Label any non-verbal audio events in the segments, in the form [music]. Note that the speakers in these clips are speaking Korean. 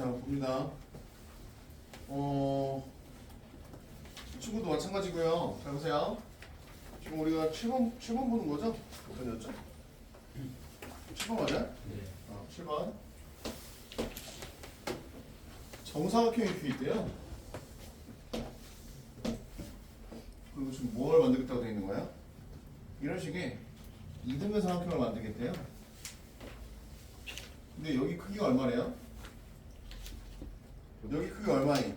자, 봅니다. 어, 이 친구도 마찬가지고요. 자, 보세요. 지금 우리가 7번, 7번 보는 거죠? 어떤이었죠? 7번 맞아요? 네. 어, 7번. 정사각형이 이렇게 있대요. 그리고 지금 뭘 만들겠다고 되어 있는 거야? 이런 식의 이등변 삼각형을 만들겠대요. 근데 여기 크기가 얼마래요? 여기 크기가 얼마니?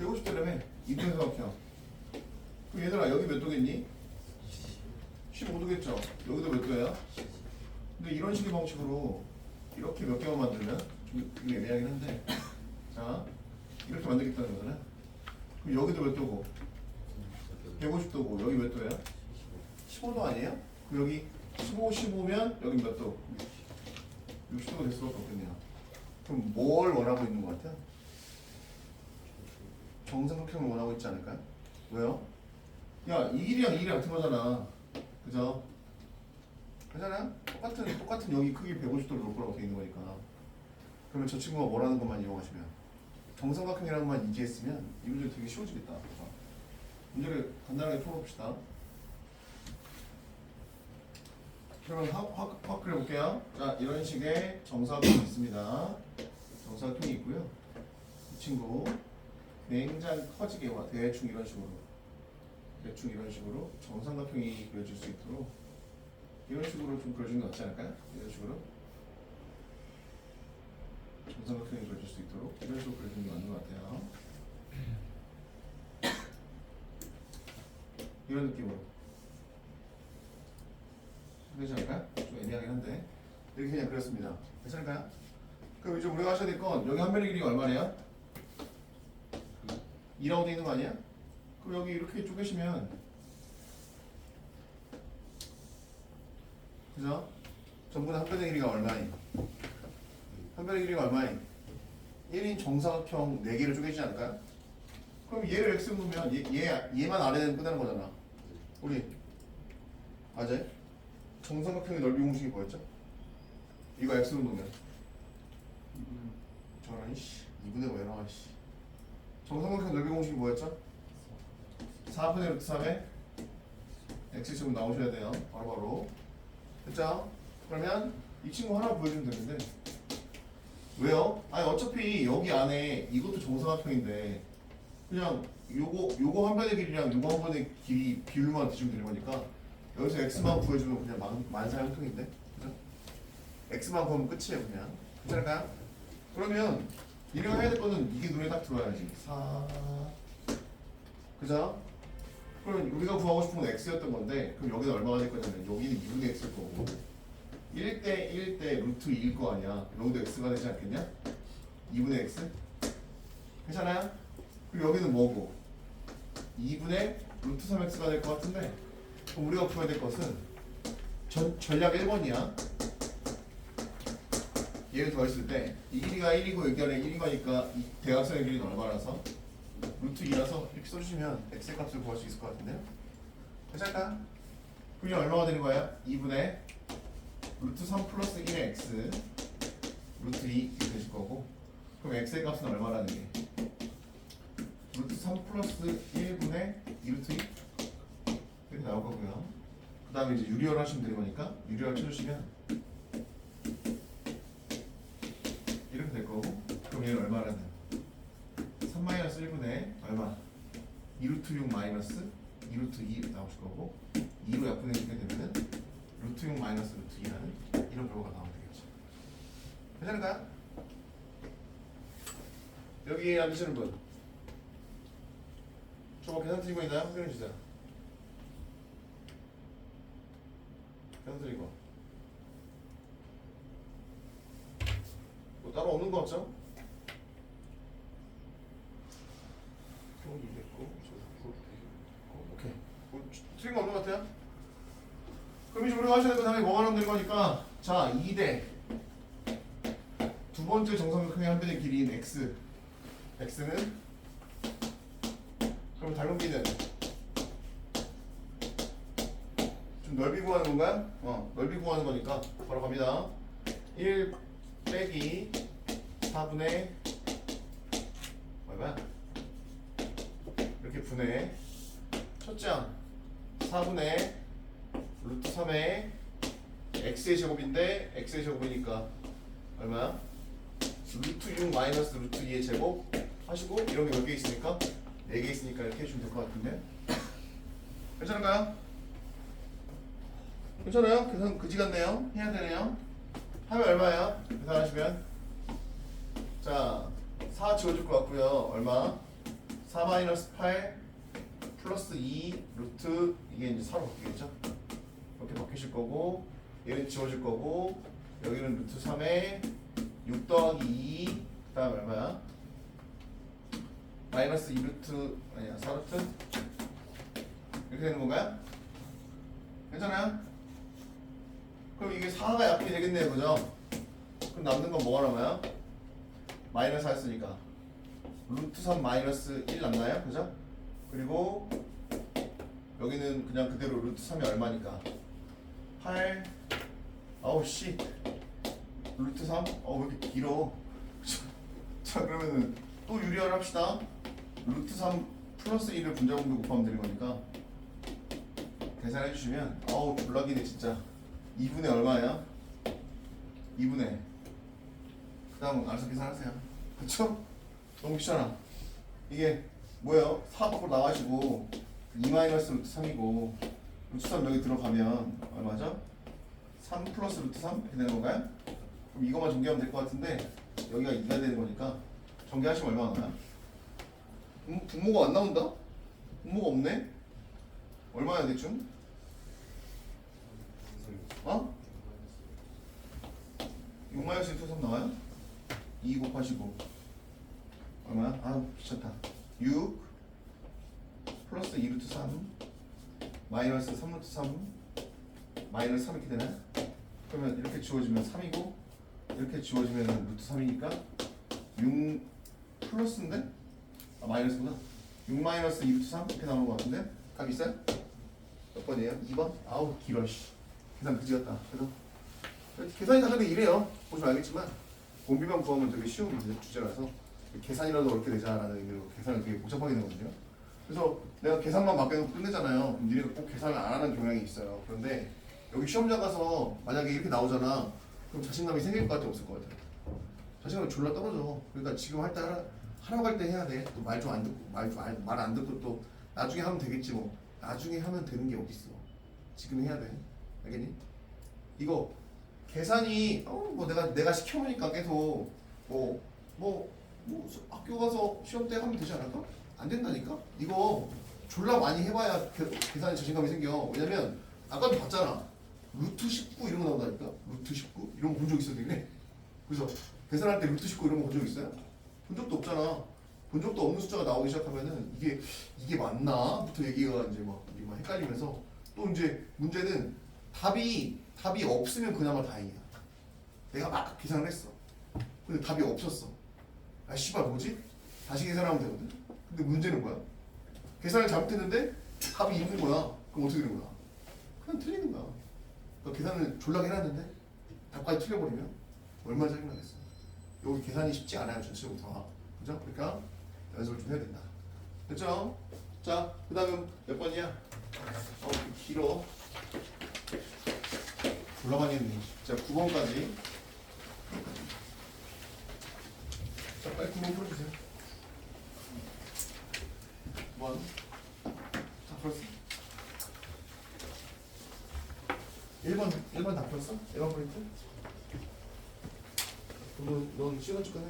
150도라며 이등변 삼각형. 그럼 얘들아 여기 몇 도겠니? 15도겠죠? 여기도 몇 도야? 근데 이런 식의 방식으로 이렇게 몇 개만 만들면 좀 애매하긴 한데 자 이렇게 만들겠다는 거잖아 그럼 여기도 몇 도고 150도고 여기 몇 도야? 15도 아니에요? 그럼 여기 15, 15면 여기 몇 도? 60도가 될 수밖에 없겠네요 그럼 뭘 원하고 있는 것 같아요? 정삼각형을 원하고 있지 않을까요? 왜요? 야이 길이랑 이 길이 같은 거잖아 그죠? 그잖아요? 똑같은 똑같은 여기 크기 150도로 놓을 거라고 돼 있는 거니까. 그러면 저 친구가 뭐라는 것만 이용하시면 정삼각형이라는 것만 이해했으면 이 문제 되게 쉬워지겠다. 자, 문제를 간단하게 풀어봅시다. 그러면 확, 확, 확 그려볼게요. 자, 이런 식의 정사각형이 있습니다. 정사각형이 있고요. 이 친구 굉장히 커지게 와 대충 이런 식으로 대충 이런 식으로 정삼각형이 그려질 수 있도록 이런 식으로 좀 그려주는 게 낫지 않을까요? 이런 식으로 정삼각형이 그려질 수 있도록 이런 식으로 그려주는 게 맞는 것 같아요. 이런 느낌으로 되지 않을까요? 좀 애매하긴 한데 이렇게 그냥 그렸습니다. 괜찮을까요? 그럼 이제 우리가 하셔야 될 건 여기 한 변의 길이가 얼마래요? 2라고 돼 있는 거 아니야? 그럼 여기 이렇게 쪼개시면 그죠? 전부 다 한 변의 길이가 얼마니? 한 변의 길이가 얼마니? 1인 정사각형 4개를 쪼개지 않을까요? 그럼 얘를 x 놓으면 얘, 얘, 얘 만 아래는 끝나는 거잖아 우리 맞아요? 정사각형의 넓이 공식이 뭐였죠? 이거 x로 놓으면 저런 씨 2분의 5에 나와 씨 정사각형 넓이 공식이 뭐였죠? 4분의 루트 3에 x 지금 나오셔야 돼요 바로바로 됐죠? 그러면 이 친구 하나 보여주면 되는데 왜요? 아니 어차피 여기 안에 이것도 정사각형인데 그냥 요거 요거 한 변의 길이랑 요거 한 변의 길이 비율만 뒤지면 되는 거니까 여기서 x만 구해주면 그냥 만, 만사 형통인데 그죠? x만 구하면 끝이에요 그냥 괜찮을까요? 그러면 이래가 해야 될 거는 이게 눈에 딱 들어와야지 4 그죠? 그럼 우리가 구하고 싶은 건 x였던 건데 그럼 여기는 얼마가 될 거냐면 여기는 2분의 x일 거고 1대 1대 루트 2일 거 아니야 여기도 x가 되지 않겠냐? 2분의 x 괜찮아요? 그리고 여기는 뭐고? 2분의 루트 3x가 될 것 같은데 그럼 우리가 구해야 될 것은 전, 전략 1번이야 얘를 더했을 때 이 길이가 1이고 여기 안에 1인 거니까 이 대각선의 길이는 얼마라서? 루트 2라서 이렇게 써주시면 x의 값을 구할 수 있을 것 같은데요? 괜찮을까? 그럼 얼마가 되는 거야? 2분의 루트 3 플러스 1의 x 루트 2 이렇게 되실 거고 그럼 x의 값은 얼마라는 게? 루트 3 플러스 1분의 2 루트 2 이렇게 나올 거고요 그 다음에 이제 유리열 하시면 되는 거니까 유리열 쳐주시면 이렇게 될 거고 그럼 얘는 얼마라는 3 마이너스 1분의 얼마? 2 루트 6 마이너스 2루트 2 이렇게 나오실 거고 2로 약분해주게 되면은 루트 6 마이너스 루트 2라는 이런 결과가 나오면 되겠죠 괜찮을까요? 여기 앉으시는 분 저거 계산 드리고 있나요? 확인해 주세요 계산 드리고 뭐 따로 없는 거 없죠? 형도 됐고. 뭐, 틀린 거 없는 것 같아요? 그럼 이제 우리가 하셔야 될 다음에 뭐가 나면 될 거니까. 자 2대. 두 번째 정삼각형의 한 변의 길이인 x. X는? 그럼 닮은 b는? 좀 넓이 구하는 건가요? 어 넓이 구하는 거니까. 바로 갑니다. 1 빼기 4분의 얼마야? 이렇게 분해 첫째 항 4분의 루트 3의 x의 제곱인데 x의 제곱이니까 얼마야? 루트 6 마이너스 루트 2의 제곱 하시고 이런 게 몇 개 있으니까 4개 있으니까 이렇게 해주면 될 것 같은데 괜찮은가요? 괜찮아요? 계산 그지 같네요 해야 되네요 하면 얼마예요? 계산하시면 자, 4 지워줄 것 같고요. 얼마? 4 마이너스 8 플러스 2 루트 이게 이제 4로 바뀌겠죠? 이렇게 바뀌실 거고 얘는 지워질 거고 여기는 루트 3에 6 더하기 2 그다음 얼마야? 마이너스 2 루트 아니야 4 루트 이렇게 되는 건가요? 괜찮아요? 그럼 이게 4가 약분이 되겠네요, 그죠? 그럼 남는 건 뭐가 남아요? 마이너스 했으니까 루트 3 마이너스 1 남나요? 그죠? 그리고 여기는 그냥 그대로 루트 3이 얼마니까? 8 아우 씨. 루트 3? 어왜 이렇게 길어? [laughs] 자 그러면은 또 유리화를 합시다. 루트 3 플러스 1을 분자공도 곱하면 되는 거니까 계산해 주시면 아우 졸라기네 진짜. 2분의 얼마야? 2분의. 그 다음 알아서 계산하세요. 그쵸? 너무 귀찮아. 이게 뭐예요? 4 밖으로 나가시고 2 마이너스 루트 3이고 루트 3 여기 들어가면 얼마죠? 3 플러스 루트 3 이렇게 되는 건가요? 그럼 이것만 전개하면 될 것 같은데 여기가 2가 되는 거니까 전개하시면 얼마나 나요? 음, 분모가 안 나온다? 분모가 없네? 얼마야 대충? 어? 6 마이너스 2 3 나와요? 2 곱하시고 얼마야? 아 귀찮다 6 플러스 2 루트 3 마이너스 3 루트 3 마이너스 3 이렇게 되나요? 그러면 이렇게 지워지면 3이고 이렇게 지워지면 루트 3이니까 6 플러스인데? 아 마이너스구나 6 마이너스 2 루트 3 이렇게 나오는 것 같은데? 각 있어요? 몇 번이에요? 2번? 아우 길어 씨 계산 그지 같다 그래도 계산이 다 근데 이래요 보시면 알겠지만 공비만 구하면 되게 쉬운 문제 주제라서 계산이라도 어렵게 되자라는 의미로 계산을 되게 복잡하게 내거든요. 그래서 내가 계산만 맡겨놓고 끝내잖아요. 니네가 꼭 계산을 안 하는 경향이 있어요. 그런데 여기 시험장 가서 만약에 이렇게 나오잖아. 그럼 자신감이 생길 것 같아 없을 것 같아 자신감이 졸라 떨어져. 그러니까 지금 할 때 하라고 할 때 해야 돼 또 말 좀 안 듣고 말안 듣고 또 나중에 하면 되겠지 뭐. 나중에 하면 되는 게 어딨어. 지금 해야 돼. 알겠니? 이거 계산이 어 뭐 내가 내가 시켜보니까 계속 뭐뭐 뭐 학교 가서 시험 때 하면 되지 않을까? 안 된다니까? 이거 졸라 많이 해봐야 계- 계산에 자신감이 생겨. 왜냐면 아까도 봤잖아. 루트 19 이런 거 나온다니까? 루트 19 이런 거 본 적 있어 되게. 그래서 계산할 때 루트 19 이런 거 본 적 있어요? 본 적도 없잖아. 본 적도 없는 숫자가 나오기 시작하면은 이게 이게 맞나?부터 얘기가 이제 막, 이게 막 헷갈리면서 또 이제 문제는 답이 답이 없으면 그나마 다행이야. 내가 막 계산을 했어. 근데 답이 없었어. 아 씨발 뭐지? 다시 계산하면 되거든. 근데 문제는 뭐야? 계산을 잘못했는데 답이 있는 거야. 그럼 어떻게 되는 거야? 그냥 틀리는 거야. 그러니까 계산을 졸라게 해놨는데 답까지 틀려버리면 얼마나 짜증나겠어. 여기 계산이 쉽지 않아요 전체적으로 다. 그죠? 그러니까 연습을 좀 해야 된다. 됐죠? 자, 그 다음에 몇 번이야? 어, 길어. 했네. 자, 9번까지. 자, 빨리 9번 풀어주세요. 뭐? 다 풀었어? 1번, 1번 다 풀었어? 1번 포인트? 그러면 넌 시간 줄거네.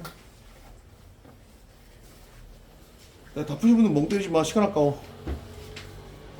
야, 다 푸신 분은 멍 때리지 마. 시간 아까워.